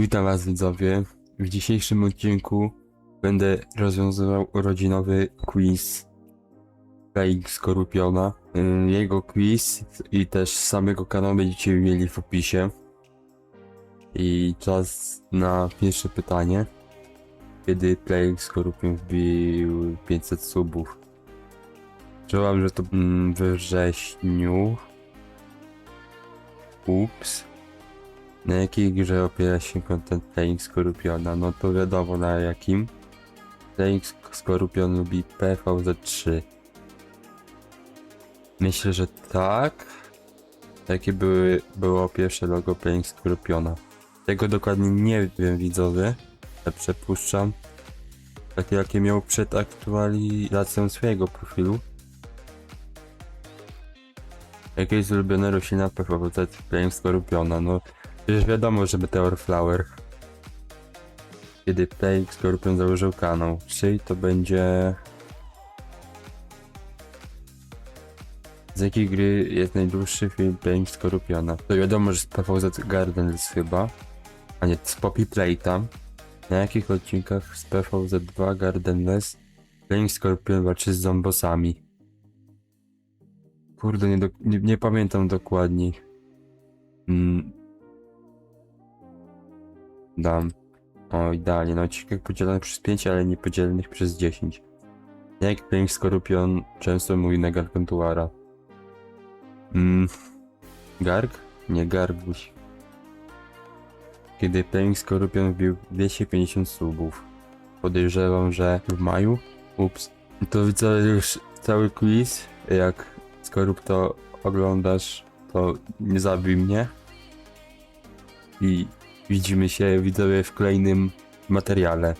Witam Was widzowie. W dzisiejszym odcinku będę rozwiązywał urodzinowy quiz Fake Skorupiona. Ym, Jego quiz i też samego kanału będziecie mieli w opisie. I czas na pierwsze pytanie. Kiedy Plague Skorupion wbił 500 subów? Czułam, że to mm, we wrześniu. Ups. Na jakiej grze opiera się content Playing Skorpiona? No to wiadomo na jakim. Playing Sk- Skorpion lubi PVZ3. Myślę, że tak. Jakie były, było pierwsze logo Playing Skorpiona? Tego dokładnie nie wiem widzowie. ale Przepuszczam. Takie jakie miał przed aktualizacją swojego profilu. Jakie jest ulubione roślina PVZ Playing Skorpiona? No Przecież wiadomo, że Meteor Flower. Kiedy Plague Scorpion założył kanał. Czyli to będzie... Z jakiej gry jest najdłuższy film Plague Scorpiona? To wiadomo, że z PVZ Gardens chyba. A nie, z Poppy Playtime. Na jakich odcinkach z PVZ2 Gardenless Plague Scorpion walczy z zombosami? Kurde, nie, do, nie, nie pamiętam dokładnie. Mm, dam. O, idealnie. Na odcinkach podzielonych przez 5, ale nie podzielonych przez 10. Jak Pink Skorpion często mówi na Gargantuara. Mm. Garg? Nie Garguś. Kiedy Pink Skorpion wbił 250 subów. Podejrzewam, że w maju? Ups. To widzę już cały quiz. Jak Skorup to oglądasz, to nie zabij mnie. I widzimy się widzowie w kolejnym materiale.